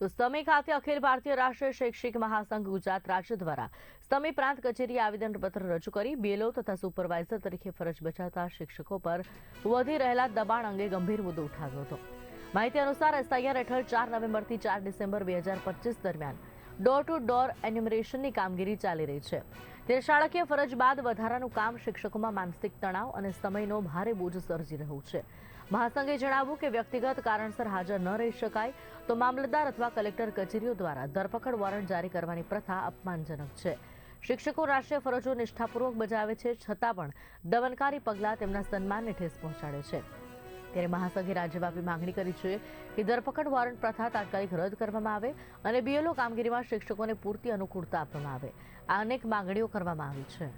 તો સ્તમી ખાતે અખિલ ભારતીય રાષ્ટ્રીય શૈક્ષિક મહાસંઘ ગુજરાત રાજ્ય દ્વારા સ્તમી પ્રાંત કચેરીએ આવેદનપત્ર રજૂ કરી બેલો તથા સુપરવાઇઝર તરીકે ફરજ બજાવતા શિક્ષકો પર વધી રહેલા દબાણ અંગે ગંભીર મુદ્દો ઉઠાવ્યો હતો. માહિતી અનુસાર એસઆઈઆર હેઠળ ચાર નવેમ્બરથી ચાર ડિસેમ્બર બે હજાર પચીસ દરમિયાન ડોર ટુ ડોર એન્યુમરેશનની કામગીરી ચાલી રહી છે. તે શાળાકીય ફરજ બાદ વધારાનું કામ શિક્ષકોમાં માનસિક તણાવ અને સમયનો ભારે બોજ સર્જી રહ્યું છે. મહાસંઘે જણાવ્યું કે વ્યક્તિગત કારણસર હાજર ન રહી શકાય તો મામલતદાર અથવા કલેક્ટર કચેરીઓ દ્વારા ધરપકડ વોરંટ જારી કરવાની પ્રથા અપમાનજનક છે. શિક્ષકો રાષ્ટ્રીય ફરજો નિષ્ઠાપૂર્વક બજાવે છે છતાં પણ દમનકારી પગલાં તેમના સન્માનને ઠેસ પહોંચાડે છે. ત્યારે મહાસંઘે રાજ્યવ્યાપી માંગણી કરી છે કે ધરપકડ વોરંટ પ્રથા તાત્કાલિક રદ કરવામાં આવે અને બીએલઓ કામગીરીમાં શિક્ષકોને પૂરતી અનુકૂળતા આપવામાં આવે. આ અનેક માંગણીઓ કરવામાં આવી છે.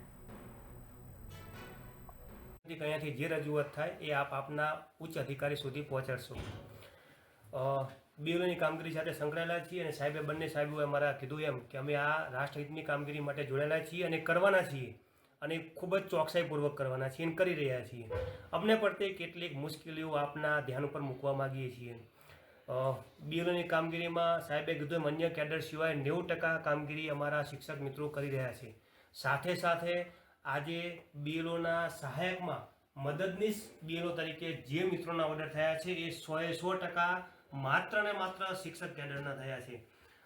અહીંયાથી જે રજૂઆત થાય એ આપ આપના ઉચ્ચ અધિકારી સુધી પહોંચાડશો. બીઓની કામગીરી સાથે સંકળાયેલા છીએ અને સાહેબે બંને સાહેબોએ અમારા કીધું એમ કે અમે આ રાષ્ટ્રહિતની કામગીરી માટે જોડાયેલા છીએ અને કરવાના છીએ. અને ખૂબ જ ચોકસાઈપૂર્વક કરવાના છીએ અને કરી રહ્યા છીએ. અમને પડતે કેટલીક મુશ્કેલીઓ આપના ધ્યાન ઉપર મૂકવા માગીએ છીએ. બીઓની કામગીરીમાં સાહેબે કીધું અન્ય કેડર સિવાય નેવું ટકા કામગીરી અમારા શિક્ષક મિત્રો કરી રહ્યા છે. સાથે સાથે આજે બીએલઓના સહાયકમાં મદદનીશ બીએલઓ તરીકે જે મિત્રોના ઓર્ડર થયા છે, એ સોએ સો ટકા માત્ર ને માત્ર શિક્ષક કેડરના થયા છે.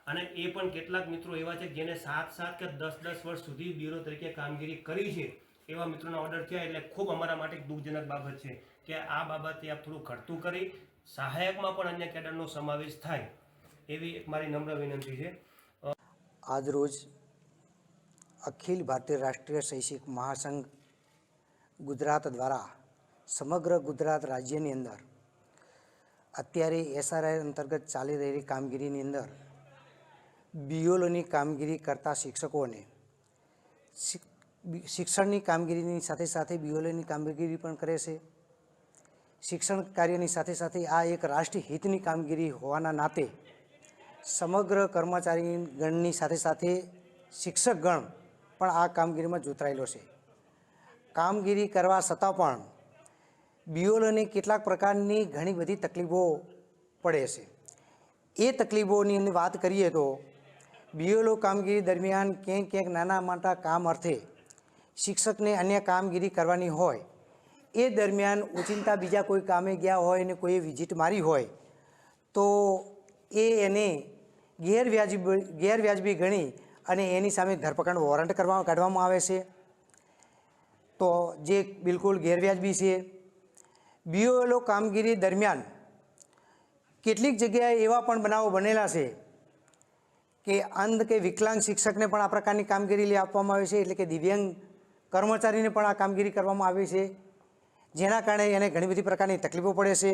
અને એ પણ કેટલાક મિત્રો એવા છે જેને સાત સાત કે દસ દસ વર્ષ સુધી બ્યુરો તરીકે કામગીરી કરી છે, એવા મિત્રોના ઓર્ડર થયા એટલે ખૂબ અમારા માટે દુઃખજનક બાબત છે કે આ બાબતે આપ થોડું ઘટતું કરી, સહાયકમાં પણ અન્ય કેડરનો સમાવેશ થાય એવી મારી નમ્ર વિનંતી છે. આજરોજ અખિલ ભારતીય રાષ્ટ્રીય શૈક્ષિક મહાસંઘ ગુજરાત દ્વારા સમગ્ર ગુજરાત રાજ્યની અંદર અત્યારે એસઆરઆઈ અંતર્ગત ચાલી રહેલી કામગીરીની અંદર બીઓલોની કામગીરી કરતા શિક્ષકોને. શિક્ષણની કામગીરીની સાથે સાથે બીઓલોની કામગીરી પણ કરે છે. શિક્ષણ કાર્યની સાથે સાથે આ એક રાષ્ટ્રીય હિતની કામગીરી હોવાના નાતે સમગ્ર કર્મચારી ગણની સાથે સાથે શિક્ષકગણ પણ આ કામગીરીમાં જોતરાયેલો છે. કામગીરી કરવા છતાં પણ બીઓલોને કેટલાક પ્રકારની ઘણી બધી તકલીફો પડે છે. એ તકલીફોની વાત કરીએ તો બીઓલો કામગીરી દરમિયાન ક્યાંક ક્યાંક નાના મોટા કામ અર્થે શિક્ષકને અન્ય કામગીરી કરવાની હોય, એ દરમિયાન ઉચિંતા બીજા કોઈ કામે ગયા હોય અને કોઈએ વિઝિટ મારી હોય, તો એ એને ગેરવ્યાજબી ગેરવ્યાજબી ગણી અને એની સામે ધરપકડ વોરંટ કરવા, કાઢવામાં આવે છે. તો જે બિલકુલ ગેરવ્યાજબી છે. બીઓએલઓ કામગીરી દરમિયાન કેટલીક જગ્યાએ એવા પણ બનાવો બનેલા છે કે અંધ કે વિકલાંગ શિક્ષકને પણ આ પ્રકારની કામગીરી લે આપવામાં આવે છે, એટલે કે દિવ્યાંગ કર્મચારીને પણ આ કામગીરી કરવામાં આવે છે, જેના કારણે એને ઘણી બધી પ્રકારની તકલીફો પડે છે.